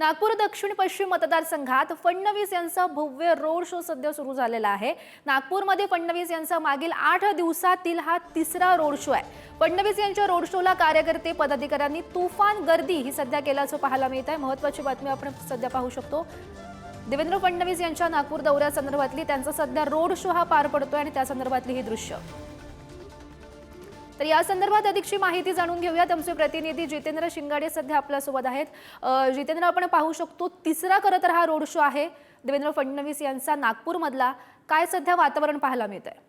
नागपूर दक्षिण पश्चिम मतदारसंघात फडणवीस यांचा भव्य रोड शो सध्या सुरू झालेला आहे. नागपूरमध्ये फडणवीस यांचा मागील आठ दिवसातील हा तिसरा रोड शो आहे. फडणवीस यांच्या रोड शोला कार्यकर्ते पदाधिकाऱ्यांनी तुफान गर्दी ही सध्या केल्याचं पाहायला मिळत आहे. महत्वाची बातमी आपण सध्या पाहू शकतो. देवेंद्र फडणवीस यांच्या नागपूर दौऱ्यासंदर्भातली त्यांचा सध्या रोड शो हा पार पडतोय आणि त्या संदर्भातली ही दृश्य. तर या संदर्भात अधिकची माहिती जाणून घेऊयात. आमचे प्रतिनिधी जितेंद्र शिंगाडे सध्या आपल्यासोबत आहेत. जितेंद्र आपण पाहू शकतो तिसरा खरं तर हा रोड शो आहे. देवेंद्र फडणवीस यांचा नागपूरमधला. काय सध्या वातावरण पाहायला मिळत आहे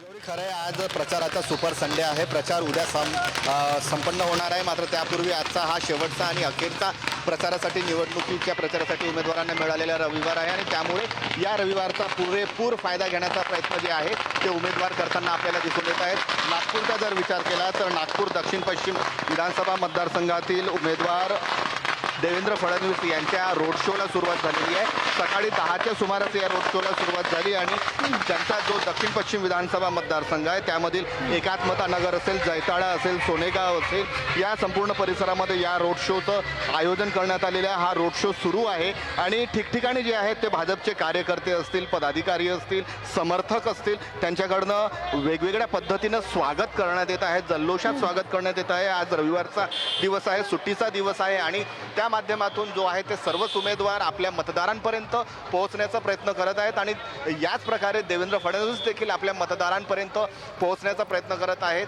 गौरी खरं आहे आज प्रचाराचा सुपर संडे आहे. प्रचार उद्या सं संपन्न होणार आहे. मात्र त्यापूर्वी आजचा हा शेवटचा आणि अखेरचा प्रचारासाठी निवडणुकीच्या प्रचारासाठी उमेदवारांना मिळालेला रविवार आहे आणि त्यामुळे या रविवारचा पुरेपूर फायदा घेण्याचा प्रयत्न जे आहे ते उमेदवार करताना आपल्याला दिसून येत आहेत. नागपूरचा जर विचार केला तर नागपूर दक्षिण पश्चिम विधानसभा मतदारसंघातील उमेदवार देवेंद्र फडणवीस यांच्या रोड शोला सुरुवात झालेली आहे. सकाळी दहाच्या सुमारास या रोड शोला सुरुवात झाली आणि त्यांचा जो दक्षिण पश्चिम विधानसभा मतदारसंघ आहे त्यामधील एकात्मता नगर असेल जैताळा असेल सोनेगाव असेल या संपूर्ण परिसरामध्ये या रोड शोचं आयोजन करण्यात आलेलं आहे. हा रोड शो सुरू आहे आणि ठिकठिकाणी जे आहेत ते भाजपचे कार्यकर्ते असतील पदाधिकारी असतील समर्थक असतील त्यांच्याकडनं वेगवेगळ्या पद्धतीनं स्वागत करण्यात येत आहे. जल्लोषात स्वागत करण्यात येत आहे. आज रविवारचा दिवस आहे सुट्टीचा दिवस आहे आणि त्या माध्यमातून जो आहे ते सर्वच उमेदवार आपल्या मतदारांपर्यंत पोहोचण्याचा प्रयत्न करत आहेत आणि याच प्रकारे देवेंद्र फडणवीस देखील आपल्या मतदारांपर्यंत पोहोचण्याचा प्रयत्न करत आहेत.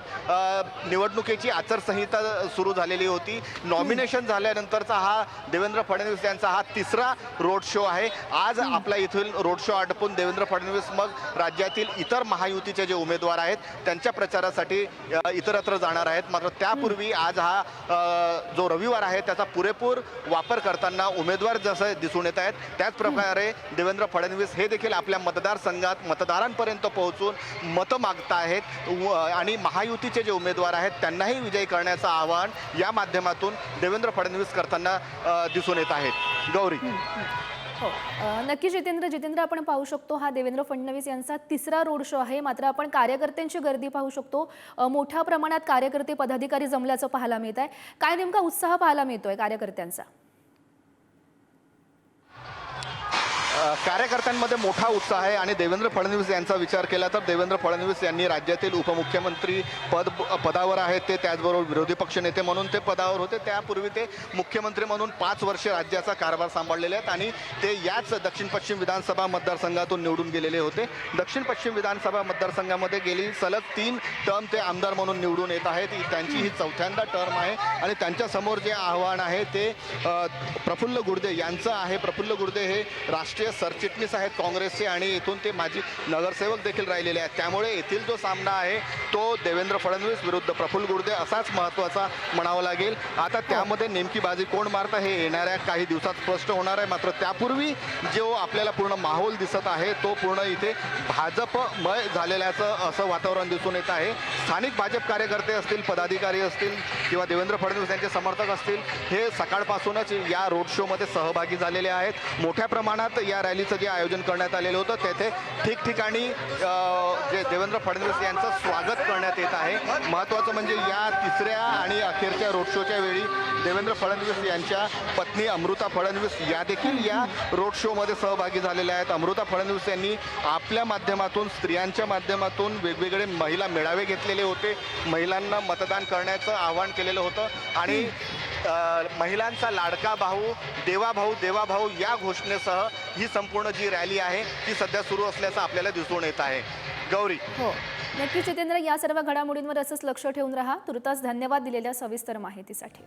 निवडणुकीची आचारसंहिता सुरू झालेली होती. नॉमिनेशन झाल्यानंतरचा हा देवेंद्र फडणवीस यांचा हा तिसरा रोड शो आहे. आज आपल्या इथून रोड शो आटपून देवेंद्र फडणवीस मग राज्यातील इतर महायुतीचे जे उमेदवार आहेत त्यांच्या प्रचारासाठी इतरत्र जाणार आहेत. मात्र त्यापूर्वी आज हा जो रविवार आहे त्याचा पुरेपूर वापर करताना उमेदवार जसं दिसून येत आहेत त्याचप्रकारे देवेंद्र फडणवीस हे देखील आपल्या मतदारसंघात मतदारांपर्यंत पोहोचून मतं मागत आहेत व- आणि महायुतीचे जे उमेदवार आहेत त्यांनाही विजयी करण्याचं आवाहन या माध्यमातून देवेंद्र फडणवीस करताना दिसून येत आहेत गौरी. हो. नक्की जितेंद्र जितेंद्र आपण पाहू शकतो हा देवेंद्र फडणवीस यांचा तिसरा रोड शो आहे. मात्र आपण कार्यकर्त्यांची गर्दी पाहू शकतो. मोठ्या प्रमाणात कार्यकर्ते पदाधिकारी जमल्याचं पाहायला मिळत आहे काय नेमका उत्साह पाहायला मिळतोय कार्यकर्त्यांचा? कार्यकर्त्यांमध्ये मोठा उत्साह आहे आणि देवेंद्र फडणवीस यांचा विचार केला तर देवेंद्र फडणवीस यांनी राज्यातील उपमुख्यमंत्री पद पदावर आहेत ते त्याचबरोबर विरोधी पक्षनेते म्हणून ते पदावर होते. त्यापूर्वी ते मुख्यमंत्री म्हणून पाच वर्षे राज्याचा कारभार सांभाळलेले आहेत आणि ते याच दक्षिण पश्चिम विधानसभा मतदारसंघातून निवडून गेलेले होते. दक्षिण पश्चिम विधानसभा मतदारसंघामध्ये गेली सलग तीन टर्म ते आमदार म्हणून निवडून येत आहेत. त्यांची ही चौथ्यांदा टर्म आहे आणि त्यांच्यासमोर जे आव्हान आहे ते प्रफुल्ल गुर्दे यांचं आहे. प्रफुल्ल गुर्दे हे राष्ट्रीय सरचिटणीस आहेत काँग्रेसचे आणि इथून ते माजी नगरसेवक देखील राहिलेले आहेत. त्यामुळे येथील जो सामना आहे तो देवेंद्र फडणवीस विरुद्ध प्रफुल्ल गुर्दे असाच महत्त्वाचा म्हणावा लागेल. आता त्यामध्ये नेमकी बाजी कोण मारतं हे येणाऱ्या काही दिवसात स्पष्ट होणार आहे. मात्र त्यापूर्वी जो आपल्याला पूर्ण माहोल दिसत आहे तो पूर्ण इथे भाजपमय झालेल्याचं असं वातावरण दिसून येत आहे. स्थानिक भाजप कार्यकर्ते असतील पदाधिकारी असतील किंवा देवेंद्र फडणवीस यांचे समर्थक असतील हे सकाळपासूनच या रोड शोमध्ये सहभागी झालेले आहेत. मोठ्या प्रमाणात या रॅलीचं जे आयोजन करण्यात आलेलं होतं तेथे ठिकठिकाणी जे देवेंद्र फडणवीस यांचं स्वागत करण्यात येत आहे. महत्त्वाचं म्हणजे या तिसऱ्या आणि अखेरच्या रोड शोच्या वेळी देवेंद्र फडणवीस यांच्या पत्नी अमृता फडणवीस या देखील या रोड शोमध्ये सहभागी झालेल्या आहेत. अमृता फडणवीस यांनी आपल्या माध्यमातून स्त्रियांच्या माध्यमातून वेगवेगळे महिला मेळावे घेतलेले होते. महिलांना मतदान करण्याचं आवाहन केलेलं होतं. आणि महिलांचा लाडका भाऊ देवा भाऊ देवा भाऊ या घोषणेसह ही संपूर्ण जी रॅली आहे ती सध्या सुरू असल्याचं आपल्याला दिसून येत आहे. गौरी. हो. नक्की जितेंद्र या सर्व घडामोडींवर असंच लक्ष ठेवून राहा. तुर्तास धन्यवाद दिलेल्या सविस्तर माहितीसाठी.